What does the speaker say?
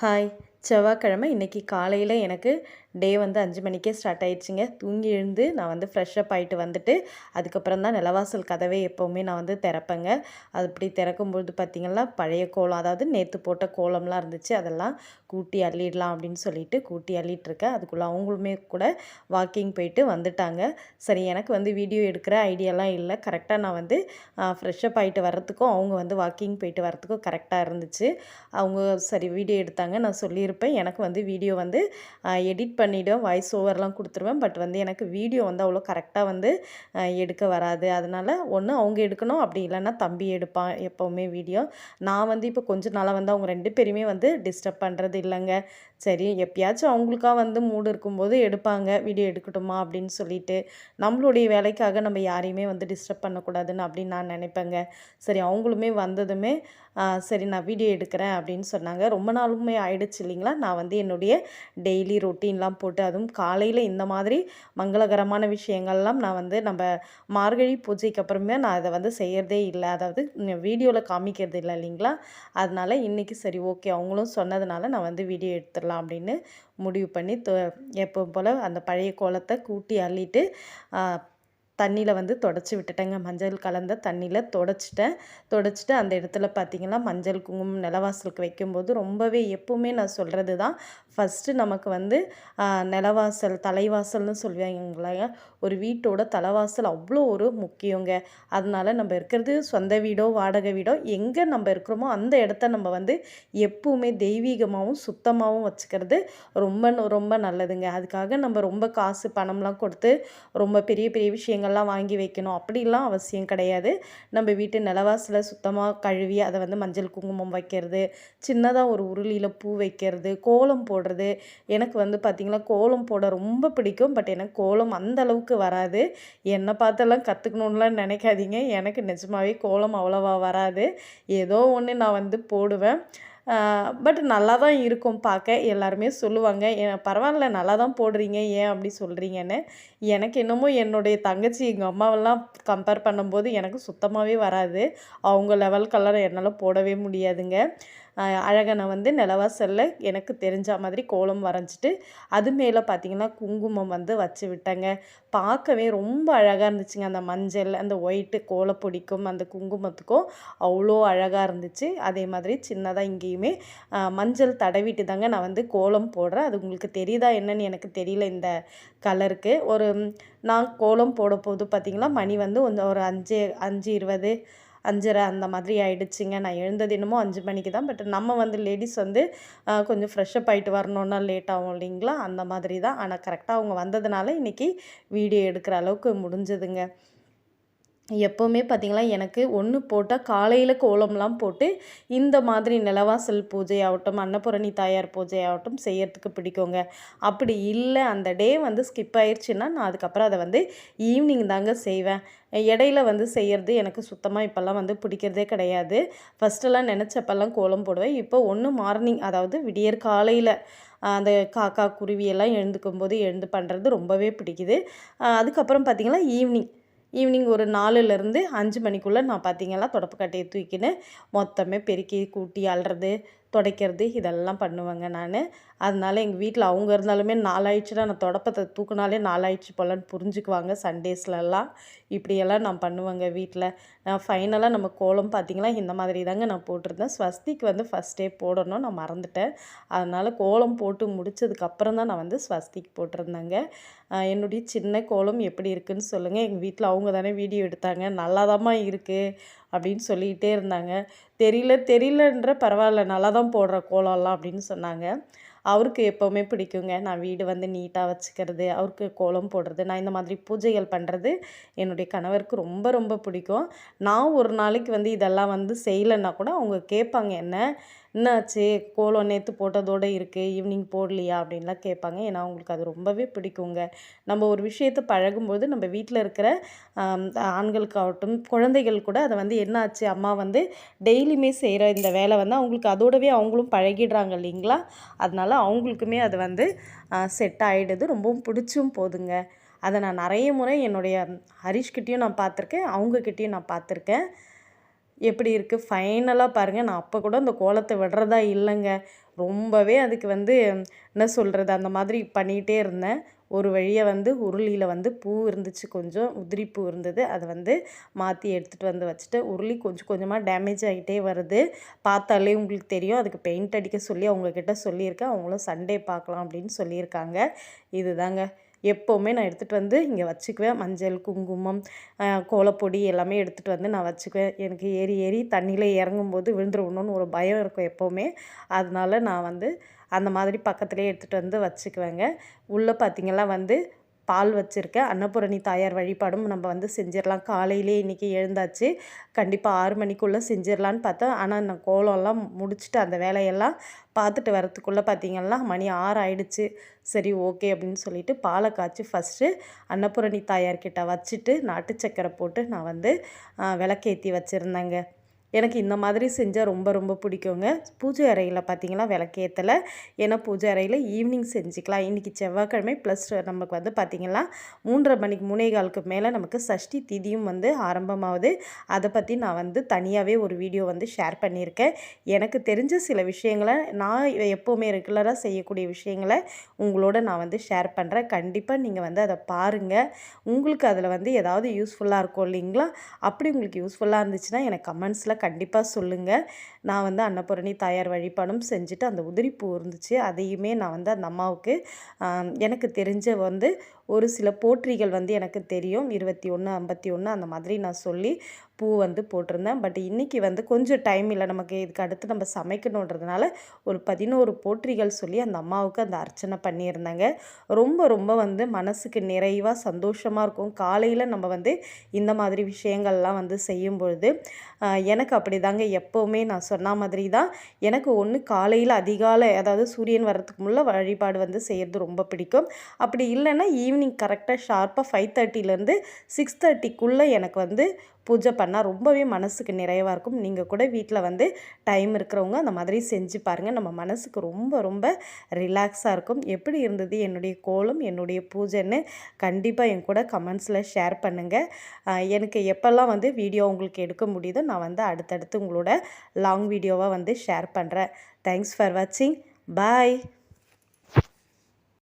Hi செவ்வாய்க்கிழமை இன்றைக்கி காலையில் எனக்கு டே வந்து அஞ்சு மணிக்கே ஸ்டார்ட் ஆயிடுச்சுங்க. தூங்கி எழுந்து நான் வந்து ஃப்ரெஷ்ஷப் ஆகிட்டு வந்துட்டு அதுக்கப்புறம் தான் நிலவாசல் கதவை எப்போவுமே நான் வந்து திறப்பேங்க. அது இப்படி திறக்கும்பொழுது பார்த்திங்கன்னா பழைய கோலம் அதாவது நேற்று போட்ட கோலம்லாம் இருந்துச்சு அதெல்லாம் கூட்டி அள்ளிடலாம் அப்படின்னு சொல்லிட்டு கூட்டி அள்ளிட்டுருக்கேன். அதுக்குள்ளே அவங்களுமே கூட வாக்கிங் போயிட்டு வந்துட்டாங்க. சரி எனக்கு வந்து வீடியோ எடுக்கிற ஐடியாலாம் இல்லை. கரெக்டாக நான் வந்து ஃப்ரெஷ்ஷப் ஆகிட்டு வர்றதுக்கும் அவங்க வந்து வாக்கிங் போயிட்டு வரத்துக்கும் கரெக்டாக இருந்துச்சு. அவங்க சரி வீடியோ எடுத்தாங்க நான் சொல்லியிருப்பேன். எனக்கு வந்து வீடியோ வந்து எடிட் பண்ணிவிடுவேன் வாய்ஸ் ஓவர்லாம் கொடுத்துருவேன். பட் வந்து எனக்கு வீடியோ வந்து அவ்வளோ கரெக்டாக வந்து எடுக்க வராது. அதனால் ஒன்று அவங்க எடுக்கணும். அப்படி இல்லைன்னா தம்பி எடுப்பான் எப்போவுமே வீடியோ நான் வந்து இப்போ கொஞ்ச நாளாக வந்து அவங்க ரெண்டு பேருமே வந்து டிஸ்டர்ப் பண்ணுறது இல்லைங்க. சரி எப்பயாச்சும் அவங்களுக்காக வந்து மூடு இருக்கும்போது எடுப்பாங்க. வீடியோ எடுக்கட்டுமா? அப்படின்னு சொல்லிட்டு நம்மளுடைய வேலைக்காக நம்ம யாரையுமே வந்து டிஸ்டர்ப் பண்ணக்கூடாதுன்னு அப்படின்னு நான் நினைப்பேங்க. சரி அவங்களுமே வந்ததுமே சரி நான் வீடியோ எடுக்கிறேன் அப்படின்னு சொன்னாங்க. ரொம்ப நாளுமே ஆயிடுச்சு இல்லைங்களா? நான் வந்து என்னுடைய டெய்லி ரொட்டீன்லாம் போட்டு அதுவும் காலையில் இந்த மாதிரி மங்களகரமான விஷயங்கள்லாம் நான் வந்து நம்ம மார்கழி பூஜைக்கு அப்புறமே நான் அதை வந்து செய்கிறதே இல்லை. அதாவது வீடியோவில் காமிக்கிறது இல்லை இல்லைங்களா? அதனால் இன்றைக்கி சரி ஓகே அவங்களும் சொன்னதுனால நான் வந்து வீடியோ எடுத்துடலாம். அப்படின்னு முடிவு பண்ணி எப்போ போல் அந்த பழைய கோலத்தை கூட்டி அள்ளிட்டு தண்ணியில் வந்து தொடச்சி விட்டுட்டேங்க. மஞ்சள் கலந்த தண்ணியில் தொடச்சிட்டேன். தொடச்சிட்டு அந்த இடத்துல பார்த்திங்கன்னா மஞ்சள் குங்குமம் நிலவாசலுக்கு வைக்கும்போது ரொம்பவே எப்போவுமே நான் சொல்கிறது தான் ஃபஸ்ட்டு நமக்கு வந்து நிலவாசல் தலைவாசல்னு சொல்லுவாங்கங்களா ஒரு வீட்டோட தலைவாசல் அவ்வளோ ஒரு முக்கியங்க. அதனால் நம்ம இருக்கிறது சொந்த வீடோ வாடகை வீடோ எங்கே நம்ம இருக்கிறோமோ அந்த இடத்த நம்ம வந்து எப்பவுமே தெய்வீகமாகவும் சுத்தமாகவும் வச்சுக்கிறது ரொம்ப ரொம்ப நல்லதுங்க. அதுக்காக நம்ம ரொம்ப காசு பணம்லாம் கொடுத்து ரொம்ப பெரிய பெரிய விஷயங்கள்லாம் வாங்கி வைக்கணும். அப்படிலாம் அவசியம் கிடையாது. நம்ம வீட்டு நிலவாசில் சுத்தமாக கழுவி அதை வந்து மஞ்சள் குங்குமம் வைக்கிறது சின்னதாக ஒரு உருளியில் பூ வைக்கிறது கோலம் போடுறது எனக்கு வந்து பார்த்திங்கன்னா கோலம் போட ரொம்ப பிடிக்கும். பட் எனக்கு கோலம் அந்த அளவுக்கு வராது. என்னை பார்த்தெல்லாம் கற்றுக்கணுன்னுலாம் நினைக்காதீங்க. எனக்கு நிஜமாகவே கோலம் அவ்வளோவா வராது. ஏதோ ஒன்று நான் வந்து போடுவேன். பட் நல்லா தான் இருக்கும் பார்க்க. எல்லாருமே சொல்லுவாங்க பரவாயில்ல நல்லா தான் போடுறீங்க. ஏன் அப்படி சொல்கிறீங்கன்னு எனக்கு என்னமோ என்னுடைய தங்கச்சி எங்கள் அம்மாவெல்லாம் கம்பேர் பண்ணும்போது எனக்கு சுத்தமாகவே வராது. அவங்க லெவல்கெல்லாம் என்னால் போடவே முடியாதுங்க. அழகனை வந்து நிலவாசலில் எனக்கு தெரிஞ்ச மாதிரி கோலம் வரைஞ்சிட்டு அது மேலே பார்த்திங்கன்னா குங்குமம் வந்து வச்சு விட்டேங்க. பார்க்கவே ரொம்ப அழகாக இருந்துச்சுங்க. அந்த மஞ்சள் அந்த ஒயிட்டு கோலப்பொடிக்கும் அந்த குங்குமத்துக்கும் அவ்வளோ அழகாக இருந்துச்சு. அதே மாதிரி சின்னதாக இங்கேயுமே மஞ்சள் தடவிட்டு தாங்க நான் வந்து கோலம் போடுறேன். அது உங்களுக்கு தெரியுதா என்னன்னு எனக்கு தெரியல இந்த கலருக்கு. ஒரு நான் கோலம் போட போது பார்த்திங்கன்னா மணி வந்து கொஞ்சம் ஒரு அஞ்சு அஞ்சு இருபது அஞ்சரை அந்த மாதிரி ஆகிடுச்சிங்க நான் எழுந்தது என்னமோ அஞ்சு மணிக்கு தான். பட் நம்ம வந்து லேடிஸ் வந்து கொஞ்சம் ஃப்ரெஷ்ஷப் ஆகிட்டு வரணுன்னா லேட் ஆகும் இல்லைங்களா? அந்த மாதிரி தான். ஆனால் கரெக்டாக அவங்க வந்ததுனால இன்றைக்கி வீடியோ எடுக்கிற அளவுக்கு முடிஞ்சதுங்க. எப்போவுமே பார்த்திங்களா எனக்கு ஒன்று போட்டால் காலையில் கோலம்லாம் போட்டு இந்த மாதிரி நிலவாசல் பூஜை ஆகட்டும் அன்னபூரணி தாயார் பூஜை ஆகட்டும் செய்யறதுக்கு பிடிக்குங்க. அப்படி இல்லை அந்த டே வந்து ஸ்கிப் ஆயிடுச்சுன்னா நான் அதுக்கப்புறம் அதை வந்து ஈவினிங் தாங்க செய்வேன். இடையில வந்து செய்கிறது எனக்கு சுத்தமாக இப்போல்லாம் வந்து பிடிக்கிறதே கிடையாது. ஃபஸ்ட்டெல்லாம் நினச்சப்பெல்லாம் கோலம் போடுவேன். இப்போ ஒன்று மார்னிங் அதாவது விடியற் காலையில் அந்த காக்கா குருவியெல்லாம் எழுந்துக்கும் போது எழுந்து பண்ணுறது ரொம்பவே பிடிக்குது. அதுக்கப்புறம் பார்த்திங்கன்னா ஈவினிங் ஈவினிங் ஒரு நாலுலேருந்து அஞ்சு மணிக்குள்ளே நான் பார்த்திங்கன்னா தொடப்பக்கட்டையை தூக்கின்னு மொத்தமே பெருக்கி கூட்டி அள்ளுறது துடைக்கிறது இதெல்லாம் பண்ணுவேங்க நான். அதனால் எங்கள் வீட்டில் அவங்க இருந்தாலுமே நாளாயிடுச்சுன்னா நான் தொடப்பத்தை தூக்குனாலே நாளாயிடுச்சு போலன்னு புரிஞ்சுக்குவாங்க சண்டேஸ்லலாம். இப்படியெல்லாம் நான் பண்ணுவேங்க வீட்டில் நான் ஃபைனலாக நம்ம கோலம் பார்த்திங்களா? இந்த மாதிரி தாங்க நான் போட்டிருந்தேன். ஸ்வஸ்திக்கு வந்து ஃபஸ்ட்டே போடணும் நான் மறந்துட்டேன். அதனால் கோலம் போட்டு முடிச்சதுக்கப்புறம் தான் நான் வந்து ஸ்வஸ்திக்கு போட்டிருந்தேங்க. என்னுடைய சின்ன கோலம் எப்படி இருக்குதுன்னு சொல்லுங்கள் எங்கள் வீட்டில் அவங்க தானே வீடியோ எடுத்தாங்க. நல்லாதாம்மா இருக்குது அப்படின்னு சொல்லிக்கிட்டே இருந்தாங்க. தெரியல தெரியலன்ற பரவாயில்ல நல்லா தான் போடுற கோலம்லாம் அப்படின்னு சொன்னாங்க. அவருக்கு எப்போவுமே பிடிக்குங்க. நான் வீடு வந்து நீட்டாக வச்சுக்கிறது அவருக்கு கோலம் போடுறது நான் இந்த மாதிரி பூஜைகள் பண்ணுறது என்னுடைய கணவருக்கு ரொம்ப ரொம்ப பிடிக்கும். நான் ஒரு நாளைக்கு வந்து இதெல்லாம் வந்து செய்யலைன்னா கூட அவங்க கேட்பாங்க என்ன? என்னாச்சு? கோலம் நேற்று போட்டதோடு இருக்குது ஈவினிங் போடலையா? அப்படின்லாம் கேட்பாங்க. ஏன்னா அவங்களுக்கு அது ரொம்பவே பிடிக்குங்க. நம்ம ஒரு விஷயத்தை பழகும்போது நம்ம வீட்டில் இருக்கிற ஆண்களுக்காகட்டும் குழந்தைகள் கூட அதை வந்து என்னாச்சு? அம்மா வந்து டெய்லியுமே செய்கிற இந்த வேலை வந்து அவங்களுக்கு அதோடவே அவங்களும் பழகிடுறாங்க இல்லைங்களா? அதனால் அவங்களுக்குமே அது வந்து செட் ஆகிடுது ரொம்பவும் பிடிச்சும் போதுங்க. அதை நான் நிறைய முறை என்னுடைய ஹரிஷ்கிட்டேயும் நான் பார்த்துருக்கேன். அவங்கக்கிட்டேயும் நான் பார்த்துருக்கேன். எப்படி இருக்குது ஃபைனலாக பாருங்கள் நான் அப்போ கூட அந்த கோலத்தை விடுறதா இல்லைங்க. ரொம்பவே அதுக்கு வந்து என்ன சொல்கிறது அந்த மாதிரி பண்ணிகிட்டே இருந்தேன். ஒரு வழியாக வந்து உருளியில் வந்து பூ இருந்துச்சு. கொஞ்சம் உதிரி பூ இருந்தது. அதை வந்து மாற்றி எடுத்துகிட்டு வந்து வச்சுட்டு உருளி கொஞ்சம் கொஞ்சமாக டேமேஜ் ஆகிட்டே வருது. பார்த்தாலே உங்களுக்கு தெரியும். அதுக்கு பெயிண்ட் அடிக்க சொல்லி அவங்கக்கிட்ட சொல்லியிருக்கேன். அவங்களும் சண்டே பார்க்கலாம் அப்படின்னு சொல்லியிருக்காங்க. இதுதாங்க. எப்போவுமே நான் எடுத்துகிட்டு வந்து இங்கே வச்சுக்குவேன். மஞ்சள் குங்குமம் கோலப்பொடி எல்லாமே எடுத்துகிட்டு வந்து நான் வச்சுக்குவேன். எனக்கு ஏறி ஏறி தண்ணியில் இறங்கும்போது விழுந்துருவணும்னு ஒரு பயம் இருக்கும் எப்போவுமே. அதனால நான் வந்து அந்த மாதிரி பக்கத்துலேயே எடுத்துகிட்டு வந்து வச்சுக்குவேங்க. உள்ளே பார்த்திங்கன்னா வந்து பால் வச்சுருக்கேன். அன்னபூரணி தாயார் வழிபாடும் நம்ம வந்து செஞ்சிடலாம் காலையிலே இன்றைக்கி எழுந்தாச்சு. கண்டிப்பாக ஆறு மணிக்குள்ளே செஞ்சிடலான்னு பார்த்தேன். ஆனால் நான் கோலம்லாம் முடிச்சுட்டு அந்த வேலையெல்லாம் பார்த்துட்டு வரத்துக்குள்ளே பார்த்திங்கன்னா மணி ஆறு ஆயிடுச்சு. சரி ஓகே அப்படின்னு சொல்லிட்டு பாலை காய்ச்சி ஃபஸ்ட்டு அன்னபூரணி தாயார்கிட்ட வச்சுட்டு நாட்டு சக்கரை போட்டு நான் வந்து விளக்கேற்றி வச்சுருந்தேங்க. எனக்கு இந்த மாதிரி செஞ்சால் ரொம்ப ரொம்ப பிடிக்குங்க. பூஜை அறையில் பார்த்திங்கன்னா விளக்கேற்றலை ஏன்னா பூஜை அறையில் ஈவினிங் செஞ்சுக்கலாம். இன்றைக்கி செவ்வாய்க்கிழமை ப்ளஸ் நமக்கு வந்து பார்த்திங்கன்னா மூன்றரை மணிக்கு மூணே காலுக்கு மேலே நமக்கு சஷ்டி திதியும் வந்து ஆரம்பமாகுது. அதை பற்றி நான் வந்து தனியாகவே ஒரு வீடியோ வந்து ஷேர் பண்ணியிருக்கேன். எனக்கு தெரிஞ்ச சில விஷயங்களை நான் எப்போவுமே ரெகுலராக செய்யக்கூடிய விஷயங்களை உங்களோட நான் வந்து ஷேர் பண்ணுறேன் கண்டிப்பாக நீங்கள் வந்து அதை பாருங்கள் உங்களுக்கு அதில் வந்து ஏதாவது யூஸ்ஃபுல்லாக இருக்கும் இல்லைங்களா? அப்படி உங்களுக்கு யூஸ்ஃபுல்லாக இருந்துச்சுன்னா எனக்கு கமெண்ட்ஸில் கண்டிப்பாக சொல்லுங்கள் நான் வந்து அன்னபூரணி தாயார் வழிபாடும் செஞ்சுட்டு அந்த உதிரிப்பூ இருந்துச்சு. அதையுமே நான் வந்து அந்த அம்மாவுக்கு எனக்கு தெரிஞ்ச வந்து ஒரு சில போற்றிகள் வந்து எனக்கு தெரியும். இருபத்தி ஒன்று ஐம்பத்தி ஒன்று அந்த மாதிரி நான் சொல்லி பூ வந்து போட்டிருந்தேன். பட் இன்றைக்கி வந்து கொஞ்சம் டைம் இல்லை. நமக்கு இதுக்கு அடுத்து நம்ம சமைக்கணுன்றதுனால ஒரு பதினோரு போற்றிகள் சொல்லி அந்த அம்மாவுக்கு அந்த அர்ச்சனை பண்ணியிருந்தாங்க. ரொம்ப ரொம்ப வந்து மனசுக்கு நிறைவாக சந்தோஷமாக இருக்கும். காலையில் நம்ம வந்து இந்த மாதிரி விஷயங்கள்லாம் வந்து செய்யும் பொழுது எனக்கு அப்படி தாங்க எப்போவுமே நான் சொன்ன மாதிரி தான் எனக்கு ஒன்று காலையில் அதிகாலை அதாவது சூரியன் வர்றதுக்கு முள்ள வழிபாடு வந்து செய்கிறது ரொம்ப பிடிக்கும். அப்படி இல்லைன்னா ஈவினிங் கரெக்டாக ஷார்ப்பாக ஃபைவ் தேர்ட்டிலேருந்து சிக்ஸ் தேர்ட்டிக்குள்ளே எனக்கு வந்து பூஜை பண்ணால் ரொம்பவே மனசுக்கு நிறைவாக இருக்கும். நீங்கள் கூட வீட்டில் வந்து டைம் இருக்கிறவங்க அந்த மாதிரி செஞ்சு பாருங்கள் நம்ம மனசுக்கு ரொம்ப ரொம்ப ரிலாக்ஸாக இருக்கும். எப்படி இருந்தது? என்னுடைய கோலம் என்னுடைய பூஜைன்னு கண்டிப்பாக என் கூட கமெண்ட்ஸில் ஷேர் பண்ணுங்கள் எனக்கு எப்போல்லாம் வந்து வீடியோ உங்களுக்கு எடுக்க முடியுதோ நான் வந்து அடுத்தடுத்து உங்களோட லாங் வீடியோவாக வந்து ஷேர் பண்ணுறேன் தேங்க்ஸ் ஃபார் வாட்சிங் பாய்